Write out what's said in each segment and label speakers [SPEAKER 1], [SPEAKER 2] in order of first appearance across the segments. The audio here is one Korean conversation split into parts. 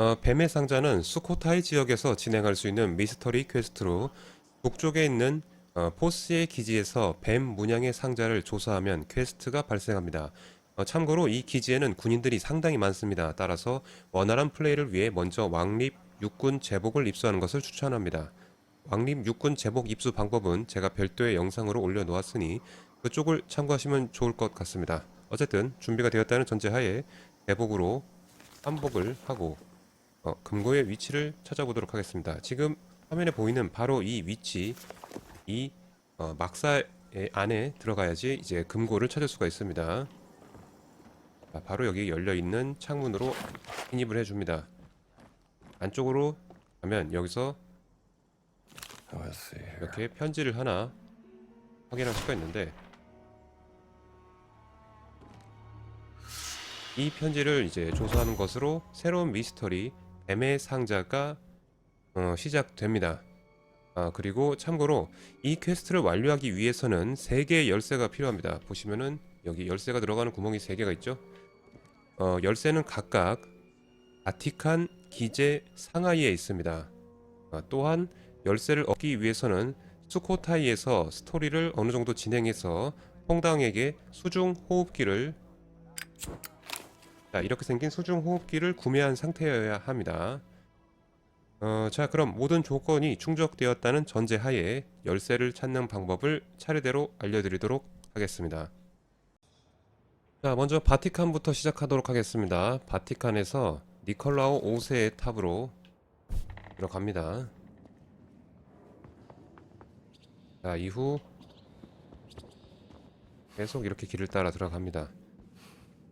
[SPEAKER 1] 어, 뱀의 상자는 수코타이 지역에서 진행할 수 있는 미스터리 퀘스트로 북쪽에 있는 어, 포스의 기지에서 뱀 문양의 상자를 조사하면 퀘스트가 발생합니다. 어, 참고로 이 기지에는 군인들이 상당히 많습니다. 따라서 원활한 플레이를 위해 먼저 왕립 육군 제복을 입수하는 것을 추천합니다. 왕립 육군 제복 입수 방법은 제가 별도의 영상으로 올려놓았으니 그쪽을 참고하시면 좋을 것 같습니다. 어쨌든 준비가 되었다는 전제하에 제복으로 한복을 하고 어, 금고의 위치를 찾아보도록 하겠습니다. 지금 화면에 보이는 바로 이 위치, 이 어, 막사의 안에 들어가야지 이제 금고를 찾을 수가 있습니다. 자, 바로 여기 열려 있는 창문으로 진입을 해줍니다. 안쪽으로 가면 여기서. 이렇게 편지를 하나 확인할 수가 있는데 이 편지를 이제 조사하는 것으로 새로운 미스터리 뱀의 상자가 어, 시작됩니다. 아 그리고 참고로 이 퀘스트를 완료하기 위해서는 3개의 열쇠가 필요합니다. 보시면은 여기 열쇠가 들어가는 구멍이 3개가 있죠. 어, 열쇠는 각각 바티칸 기재 상하이에 있습니다. 아, 또한 열쇠를 얻기 위해서는 수코타이에서 스토리를 어느 정도 진행해서 퐁당에게 수중 호흡기를 자, 이렇게 생긴 수중 호흡기를 구매한 상태여야 합니다. 어, 자, 그럼 모든 조건이 충족되었다는 전제 하에 열쇠를 찾는 방법을 차례대로 알려드리도록 하겠습니다. 자, 먼저 바티칸부터 시작하도록 하겠습니다. 바티칸에서 니콜라오 5세의 탑으로 들어갑니다. 자, 이후 계속 이렇게 길을 따라 들어갑니다.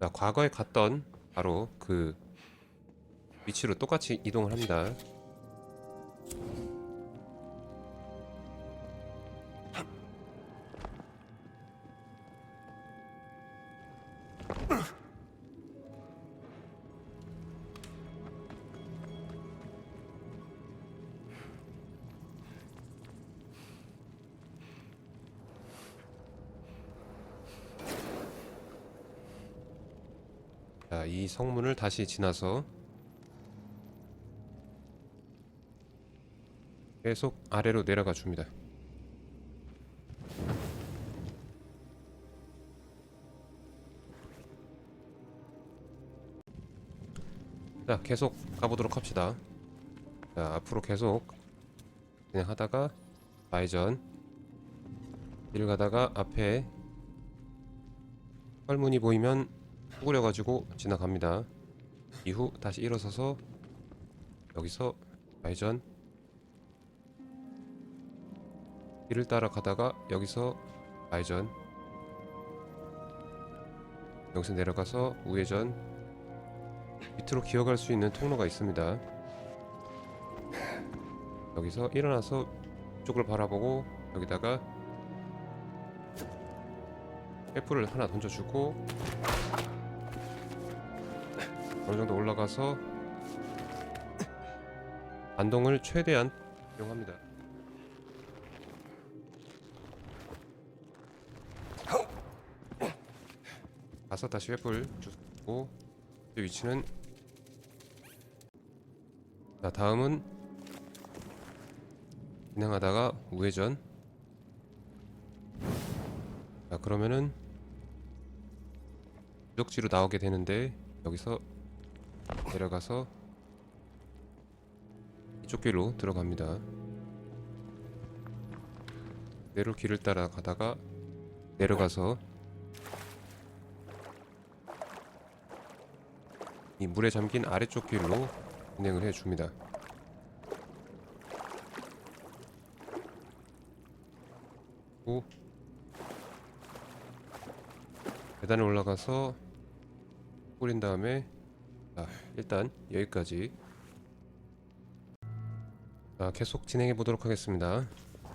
[SPEAKER 1] 자, 과거에 갔던 바로 그 위치로 똑같이 이동을 합니다. 이 성문을 다시 지나서 계속 아래로 내려가 줍니다. 자, 계속 가보도록 합시다. 자, 앞으로 계속 진행하다가 좌회전 길 가다가 앞에 헐문이 보이면 구부려가지고 지나갑니다. 이후 다시 일어서서 여기서 좌회전 길을 따라 가다가 여기서 좌회전 여기서 내려가서 우회전 밑으로 기어갈 수 있는 통로가 있습니다. 여기서 일어나서 이쪽을 바라보고 여기다가 횃불을 하나 던져주고 어느 정도 올라가서 반동을 최대한 이용합니다. 가서 다시 횃불 주고 이 위치는 자 다음은 진행하다가 우회전 자 그러면은 유적지로 나오게 되는데 여기서 내려가서 이쪽 길로 들어갑니다. 내로 길을 따라 가다가 내려가서 이 물에 잠긴 아래쪽 길로 진행을 해줍니다. 오 계단에 올라가서 뿌린 다음에 자, 일단 여기까지 자, 계속 진행해 보도록 하겠습니다.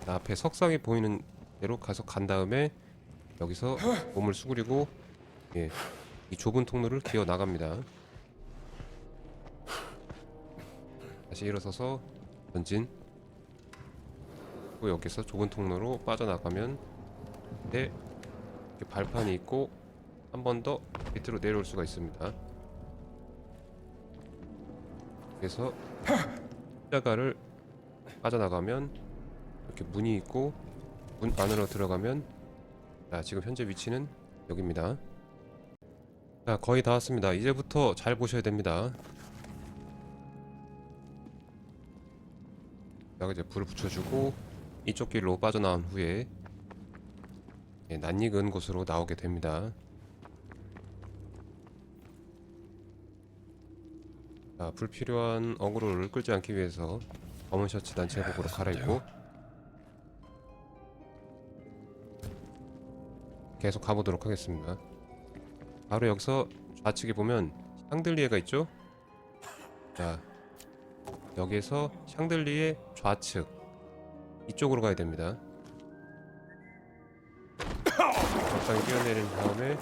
[SPEAKER 1] 자, 앞에 석상이 보이는 대로 가서 간 다음에 여기서 몸을 수그리고 예, 이 좁은 통로를 기어 나갑니다. 다시 일어서서 전진 또 여기서 좁은 통로로 빠져나가면 네, 발판이 있고 한 번 더 밑으로 내려올 수가 있습니다. 그래서 십자가를 빠져나가면 이렇게 문이 있고 문 안으로 들어가면 자 지금 현재 위치는 여기입니다. 자 거의 다 왔습니다. 이제부터 잘 보셔야 됩니다. 자 이제 불을 붙여주고 이쪽 길로 빠져나온 후에 예, 낯익은 곳으로 나오게 됩니다. 자, 불필요한 어그로를 끌지 않기 위해서 검은 셔츠 단체 복으로 갈아입고 계속 가보도록 하겠습니다. 바로 여기서 좌측에 보면 샹들리에가 있죠? 자, 여기에서 샹들리에 좌측 이쪽으로 가야 됩니다. 적당히 뛰어내린 다음에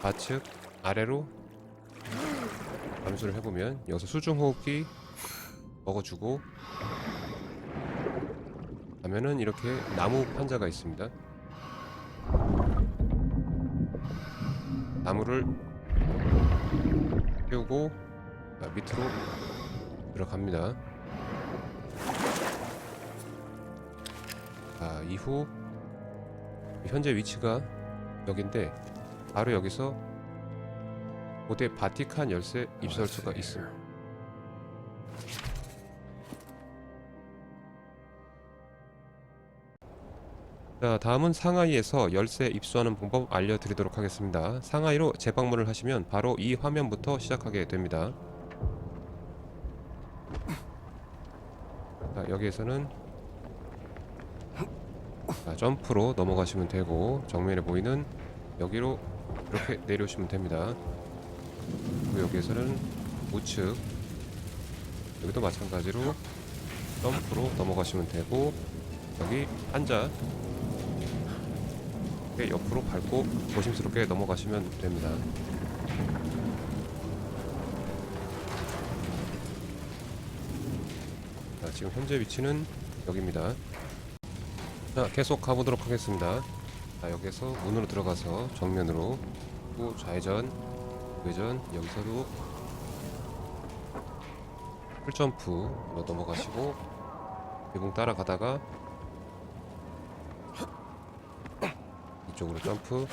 [SPEAKER 1] 좌측 아래로 감수를 해보면 여기서 수중호흡기 먹어주고 가면은 이렇게 나무 판자가 있습니다. 나무를 피우고 자, 밑으로 들어갑니다. 자, 이후 현재 위치가 여긴데 바로 여기서 고대 바티칸 열쇠 입수할 수가 있습니다. 자, 다음은 상하이에서 열쇠 입수하는 방법 알려드리도록 하겠습니다. 상하이로 재방문을 하시면 바로 이 화면부터 시작하게 됩니다. 자, 여기에서는 자, 점프로 넘어가시면 되고 정면에 보이는 여기로 이렇게 내려오시면 됩니다. 여기에서는 우측 여기도 마찬가지로 점프로 넘어가시면 되고 여기 이렇게 옆으로 밟고 조심스럽게 넘어가시면 됩니다. 자, 지금 현재 위치는 여기입니다. 자, 계속 가보도록 하겠습니다. 자, 여기서 문으로 들어가서 정면으로 또 좌회전, 우회전, 여기서도 풀점프로 넘어가시고 대봉 따라가다가 이쪽으로 점프.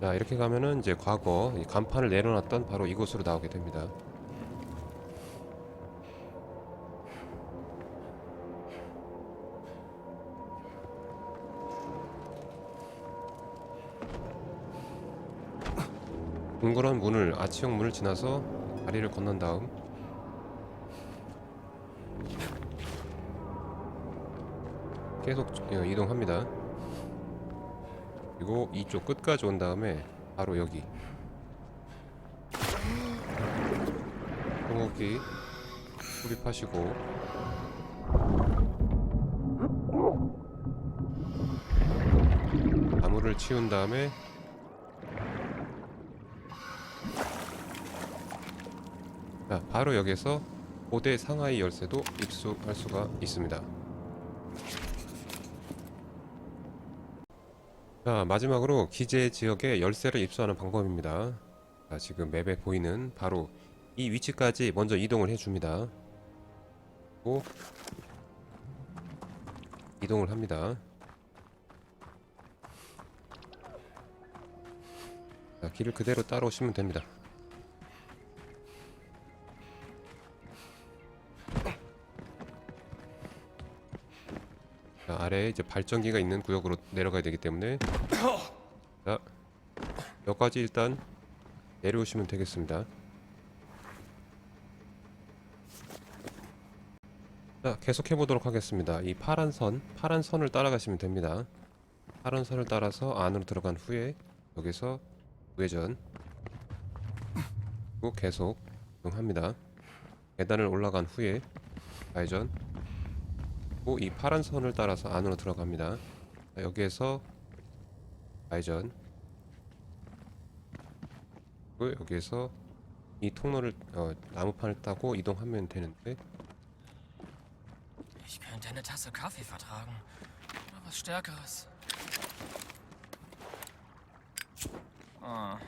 [SPEAKER 1] 자 이렇게 가면은 이제 과거 이 간판을 내려놨던 바로 이곳으로 나오게 됩니다 둥그런 문을 아치형 문을 지나서 다리를 건넌 다음 계속 어, 이동합니다. 그리고 이쪽 끝까지 온 다음에 바로 여기 공호기 수립하시고 나무를 치운 다음에 자, 바로 여기서 고대 상하이 열쇠도 입수할 수가 있습니다. 자, 마지막으로 기재 지역에 열쇠를 입수하는 방법입니다. 자, 지금 맵에 보이는 바로 이 위치까지 먼저 이동을 해줍니다. 그리고 이동을 합니다. 자, 길을 그대로 따라오시면 됩니다. 아래에 이제 발전기가 있는 구역으로 내려가야 되기 때문에 자, 여기까지 일단 내려오시면 되겠습니다. 자, 계속해 보도록 하겠습니다. 이 파란 선, 파란 선을 따라가시면 됩니다. 파란 선을 따라서 안으로 들어간 후에 여기서 우회전 그리고 계속 이동합니다. 계단을 올라간 후에 좌회전 그리고 이 파란 선을 따라서 안으로 들어갑니다. 자, 여기에서 좌회전 그리고 여기에서 이 통로를 어, 나무판을 따고 이동하면 되는데
[SPEAKER 2] Ich könnte eine Tasse Kaffee vertragen. Oder was Stärkeres. 어.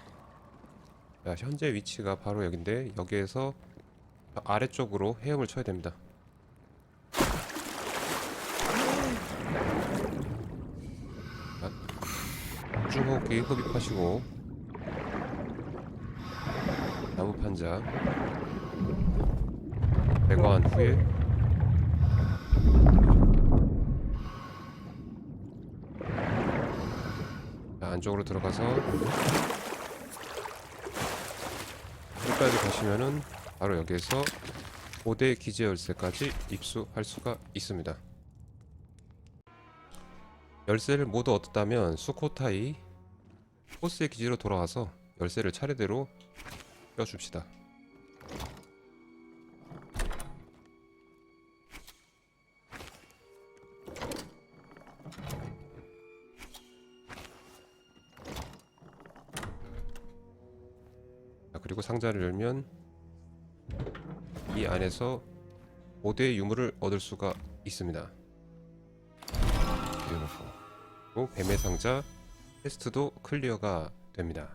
[SPEAKER 1] 자, 현재 위치가 바로 여긴데 여기에서 아래쪽으로 헤엄을 쳐야 됩니다. 자, 중호흡기 흡입하시고. 나무 판자. 배관한 후에. 자, 안쪽으로 들어가서. 여기까지 가시면은 바로 여기에서 5대 기재 열쇠까지 입수할 수가 있습니다. 열쇠를 모두 얻었다면 수코타이 포스의 기지로 돌아와서 열쇠를 차례대로 껴줍시다. 자, 그리고 상자를 열면 이 안에서 5대의 유물을 얻을 수가 있습니다. 그리고 뱀의 상자 퀘스트도 클리어가 됩니다.